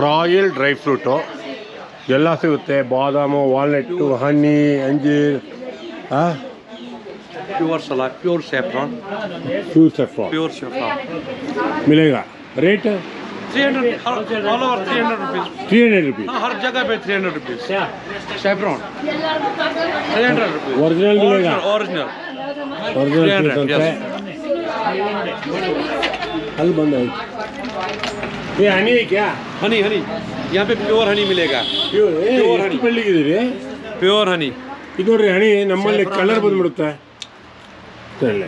Royal dry fruit ಎಲ್ಲ ಸಿಗುತ್ತೆ ಬಾದಾಮು walnut ಹನಿ ಅಂಜೀರ್ ಹಾಂ प्योर सलाद प्योर सेफ्रॉन फ्यूज सफ़ा प्योर सेफ्रॉन मिलेगा rate three hundred all over three hundred rupees three hundred rupees हाँ हर जगह पे three hundred rupees saffron three hundred rupees Original मिलेगा? Original original 300, piece ಅಂತ ಅಲ್ಲಿ ಬಂದ ಏ ಹನಿ ಕ್ಯಾ हनी हनी यहाँ पे प्योर हनी मिलेगा ಪ್ಯೂರ್ Pure ಎಷ್ಟು honey. ಬೆಳ್ಳಿಗಿದ್ದೀರಿ प्योर हनी ಇದು ನೋಡ್ರಿ ಹನಿ ನಮ್ಮಲ್ಲಿ ಕಲರ್ ಬಂದ್ಬಿಡುತ್ತೆ ಇಲ್ಲ,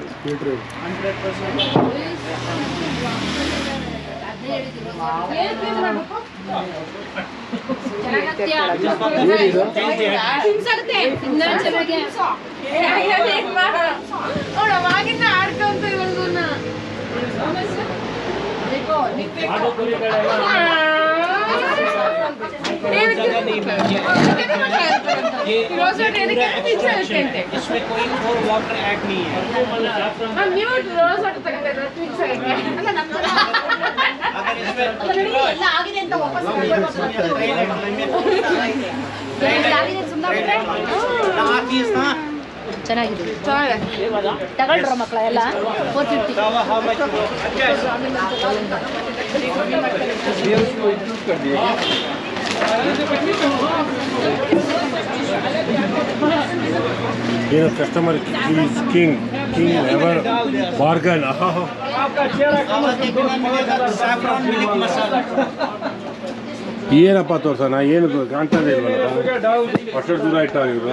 इसमें कोई और वाटर ऐड नहीं है ಚೆನ್ನಾಗಿದೆ ತಗೊಳ್ರ ಮಕ್ಕಳ ಎಲ್ಲ four fifty You know, customer is king, king ever bargain. Saffron milk masala. के बिना मिलेगा सैफरन मिल्क मसाला ಏನಪ್ಪ ತೋರ್ಸೋಣ ಏನು ಕಾಣ್ತಾನೆ ಇಲ್ವಲ್ಲ ಅಷ್ಟು ದೂರ ಇಟ್ಟಾರ ಇವರು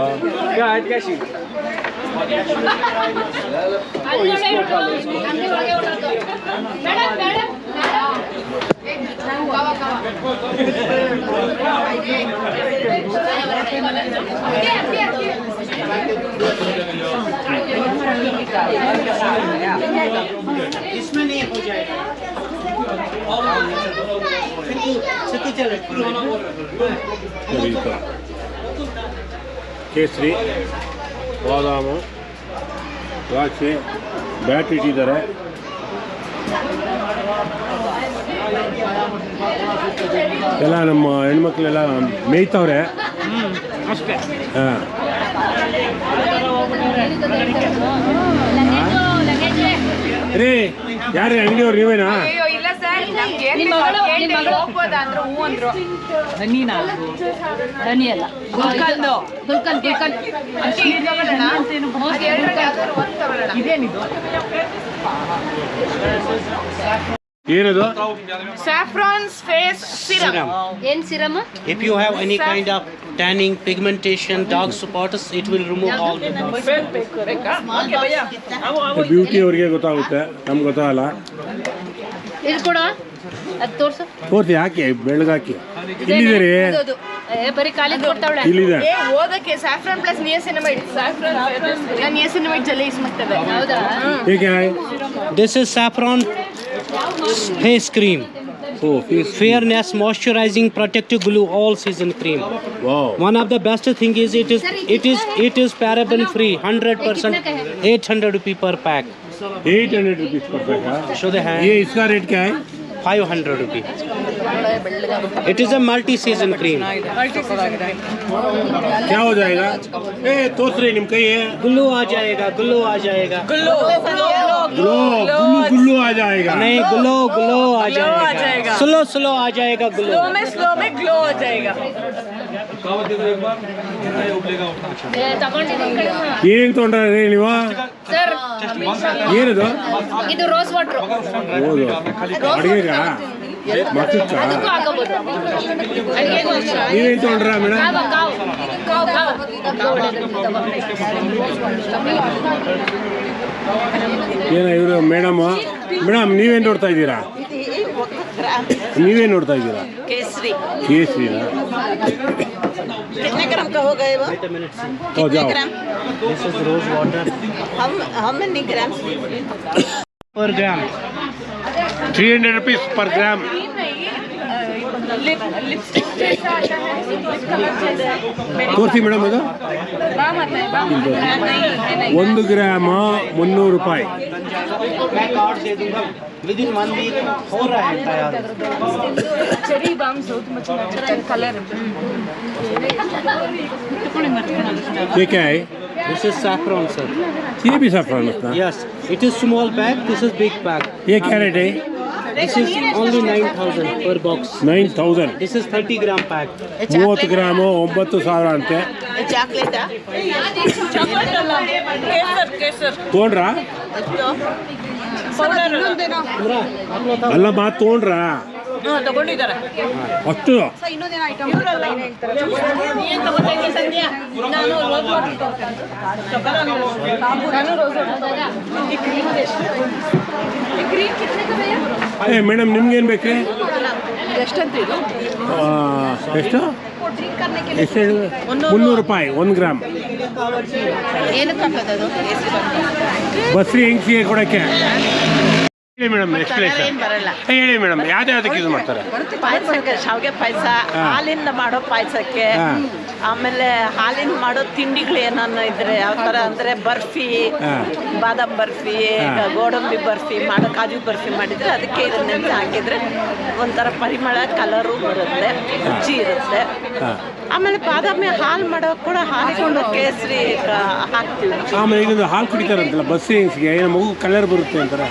इसमें नहीं हो जाएगा ಕೇಸರಿ ಬಾದಾಮು ದ್ರಾಕ್ಷಿ ಬ್ಯಾಟ್ ಇಟ್ಟಿದ್ದಾರೆ ಎಲ್ಲ ನಮ್ಮ ಹೆಣ್ಮಕ್ಳೆಲ್ಲ ಮೇಯ್ತವ್ರೆ. ಹಾಂ. ರೀ ಯಾರೇ ಅಂಗಡಿಯವ್ರು ನೀವೇನಾ? ನಿಮ್ಮ ಮಗಳು- ನಿಮ್ಮ ಮಗಳು- ಧನಿ ಅಲ್ಲ ಗುಲ್ಕಂದು. ಗುಲ್ಕನ್ ಗುಲ್ಕನ್. ಏನದು? Saffron's face serum. ಏನ್ serum If you have any kind of tanning, pigmentation, dark spots, it will remove all the beauty ಅವ್ರಿಗೆ ಗೊತ್ತಾಗುತ್ತೆ. ನಮ್ಗೆ ಗೊತ್ತಾಗಲ್ಲ. ಇದು ಕೊಡು? ಅದು ತೋರ್ಸು. ತೋರ್ಸಿ ಹಾಕಿ ಬೆಳಗಾಕಿ ಇಲ್ಲಿದ್ದೀರಿ. ಏ ಬರೀ ಖಾಲಿ ಕೊಡ್ತಾವಳೆ ಇಲ್ಲಿದೆ. ಏ ಓದಕ್ಕೆ ಸ್ಯಾಫ್ರಾನ್ ಪ್ಲಸ್ ನಿಯಸಿನಮೈಡ್ ಸ್ಯಾಫ್ರಾನ್ ನಾನು ನಿಯಸಿನಮೈಡ್ ಜಲ್ಲಿ ಯೂಸ್ ಮಾಡ್ತೇವೆ. ಹೌದಾ? ಈಗ this is saffron face cream. Oh, Fairness moisturizing protective glue all season cream. Wow. One of the best thing is it is it is it is paraben free 100% 800 rupees per pack. 800 rupees per pack. Show the hand. ये इसका rate क्या है Five hundred rupee. It is a multi season cream. क्या हो जाएगा ए तोस रही निम कही है गुल्लू आ जाएगा, गुल्लू आ जाएगा. ग्लो गुल्लू गुल्लू आ जाएगा नहीं गुल्लो गुल्लो आ जाएगा. स्लो स्लो आ जाएगा गुल्लो. में स्लो में ग्लो हो जाएगा ಏನೇನು ತೊಗೊಂಡ್ರಿ ನೀವು? ಸರ್ ಏನಿದು? ಇದು ರೋಸ್ ವಾಟರ್ ಹೌದು. ಅಡುಗೆಗ? ಮಕ್ಕಳ ನೀವೇನು ತೊಗೊಂಡ್ರ ಮೇಡಮ್? ಏನ ಇವರು ಮೇಡಮ್? ಮೇಡಮ್ ನೀವೇನು ನೋಡ್ತಾ ಇದ್ದೀರಾ? ನೀವೇನು ನೋಡ್ತಾ ಇದ್ದೀರಾ? ಕೇಸರಿ. ಕೇಸರಿನಾ? कितने ग्राम का हो गए वो Wait a minute. see. O ಜಾವ್ gram This is rose water हम how many grams per gram. Three hundred rupees per gram lipstick जैसा आता है लिप कलर जैसा ತೋರಿಸಿ ಮೇಡಮ್ ಅದು बाम आता है बाम ಒಂದು ಗ್ರಾಮ್ ಮುನ್ನೂರು ರೂಪಾಯಿ मैं कार्ड दे दूंगा विद इन वन वीक हो रहा है तैयार ಕಲರ್ ये क्या है This is saffron, sir. ये भी सफरान उसका Yes, it is small pack. This is big pack. ये क्या रेट है This is only nine thousand per box. Nine thousand This is thirty gram pack. ಮೂವತ್ತು ಗ್ರಾಮು ಒಂಬತ್ತು ಸಾವಿರ ಅಂತೆ. ಚಾಕ್ಲೇಟಾ ಕೇಸರ್ ಕೇಸರ್. ತೊಗೊಂಡ್ರಾ ಅಲ್ಲ? ಮಾತು ತೊಗೊಂಡ್ರಾ ಹಾಂ ತಗೊಂಡಿದ್ದಾರೆ. ಅಷ್ಟು ಏ ಮೇಡಮ್ ನಿಮ್ಗೇನು ಬೇಕ್ರಿ ಎಷ್ಟಂತ ಇದು? ಆ, ಎಷ್ಟು? ಎಷ್ಟು? ಮುನ್ನೂರು. ರೂಪಾಯಿ ಒಂದು ಗ್ರಾಮ್. ಬಸ್ರಿ ಹೆಂಗ್ಸಿಗೆ ಕೊಡೋಕ್ಕೆ? ಹೇಳಿ ಮೇಡಮ್ ಎಕ್ಸ್ಪ್ಲೇಷನ್ ಏನ್ ಬರಲ್ಲ. ಹೇಳಿ ಮೇಡಮ್ ಯೂಸ್ ಮಾಡ್ತಾರೆ? ಪಾಯಸಕ್ಕೆ. ಶಾವಿಗೆ ಪಾಯಸ. ಹಾಲಿಂದ ಮಾಡೋ ಪಾಯಸಕ್ಕೆ. ಆಮೇಲೆ ಹಾಲಿಂದ ಮಾಡೋ ತಿಂಡಿಗಳು ಏನನ್ನ ಇದ್ರೆ ಯಾವ ತರ ಅಂದರೆ ಬರ್ಫಿ. ಬಾದಾಮ್ ಬರ್ಫಿ ಗೋಡಂಬಿ ಬರ್ಫಿ ಮಾಡೋ ಕಾಜು ಬರ್ಫಿ ಮಾಡಿದ್ರೆ ಅದಕ್ಕೆ ಇದನ್ನೆಲ್ಲ ಹಾಕಿದ್ರೆ ಒಂಥರ ಪರಿಮಳ ಕಲರು ಬರುತ್ತೆ ರುಚಿ ಇರುತ್ತೆ. ಆಮೇಲೆ ಬಾದಾಮಿ ಹಾಲು ಮಾಡೋ ಕೂಡ ಹಾಲಿಕೊಂಡು ಕೇಸರಿ ಕ- ಹಾಕ್ತೀವಿ. ಆಮೇಲೆ ಹಾಲು ಕುಡಿತಾರಂತಲ್ಲ ಬಸ್ಸಿಗೆ ಮಗು ಕಲರ್ ಬರುತ್ತೆ ಅಂತಾರೆ.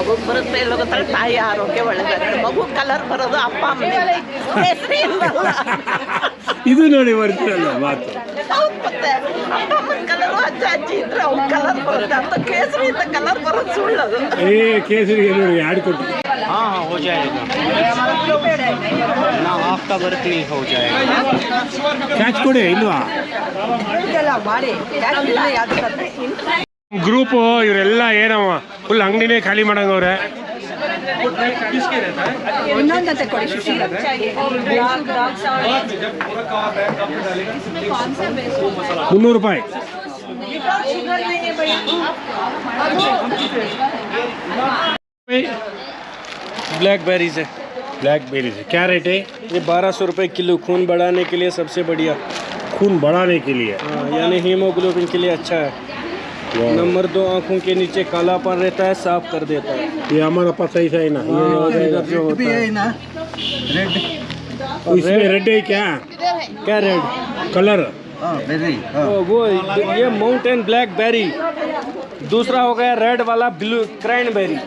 ಮಗು ಬರುತ್ತೆ ಇಲ್ಲ ಗೊತ್ತಾಗ ತಾಯಿ ಆರೋಗ್ಯ ಒಳ್ಳೆದಾಗುತ್ತೆ ಮಗು ಕಲರ್ ಬರೋದು ಅಪ್ಪ ಅಮ್ಮನಿಂದ ಕೇಸರಿ ಇಲ್ವಲ್ಲ ಇದು ನೋಡಿ ಬರ್ತೀರಲ್ಲ ಮಾತು ಹೌದ್ ಮತ್ತೆ ಅಪ್ಪ ಅಮ್ಮನ ಕಲರು ಅಜ್ಜ ಅಜ್ಜಿ ಇದ್ರೆ ಅವ್ನ ಕಲರ್ ಬರುತ್ತೆ ಅಂತ ಕೇಸರಿಯಿಂದ ಕಲರ್ ಬರೋದು ಸುಳ್ಳದು ಏ ಕೇಸರಿಗೆ ನೋಡಿ ಯಾರು ಕೊಟ್ಟು हाँ हाँ हो जाएगा ना आपका वर्क नहीं हो जाएगा ಕ್ಯಾಚ್ ಕೊಡಿ ಇಲ್ವಾ ಗ್ರೂಪು ಇವರೆಲ್ಲ ಏನವ ಫುಲ್ ಅಂಗಡಿನೇ ಖಾಲಿ ಮಾಡಂಗವ್ರೆ ಇನ್ನೊಂದಂತೆ ಕೊಡಿ ಸುಶೀಲ ಮುನ್ನೂರು ರೂಪಾಯಿ ब्लैक बेरीज है ब्लैक बेरीज क्या रेट है ये बारह सौ रुपये किलो खून बढ़ाने के लिए सबसे बढ़िया खून बढ़ाने के लिए हाँ, यानी हीमोग्लोबिन के लिए अच्छा है नंबर दो आँखों के नीचे काला पर रहता है साफ़ कर देता है। ये हमारा पास ही है ना। ये हो इसमें रेड है क्या? क्या रेड कलर वो वो ये माउंटेन ब्लैक बेरी दूसरा हो गया रेड वाला ब्लू क्रैन बेरी